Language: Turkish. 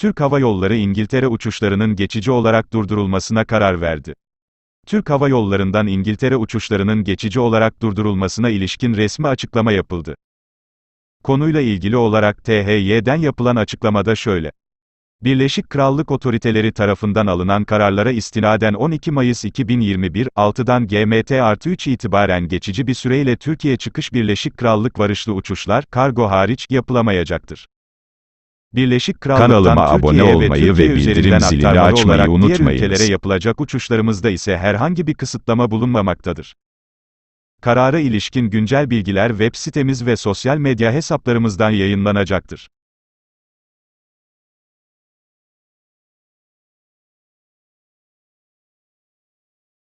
Türk Hava Yolları İngiltere uçuşlarının geçici olarak durdurulmasına karar verdi. Türk Hava Yolları'ndan İngiltere uçuşlarının geçici olarak durdurulmasına ilişkin resmi açıklama yapıldı. Konuyla ilgili olarak THY'den yapılan açıklamada şöyle Birleşik Krallık otoriteleri tarafından alınan kararlara istinaden 12 Mayıs 2021, 6'dan GMT artı 3 itibaren geçici bir süreyle Türkiye çıkış Birleşik Krallık varışlı uçuşlar, kargo hariç, yapılamayacaktır. Birleşik Krallık'tan Kanalıma abone Türkiye'ye olmayı Türkiye ve bildirim zilini açmayı olarak Diğer unutmayınız. ülkelere yapılacak uçuşlarımızda ise herhangi bir kısıtlama bulunmamaktadır. Karara ilişkin güncel bilgiler web sitemiz ve sosyal medya hesaplarımızdan yayınlanacaktır.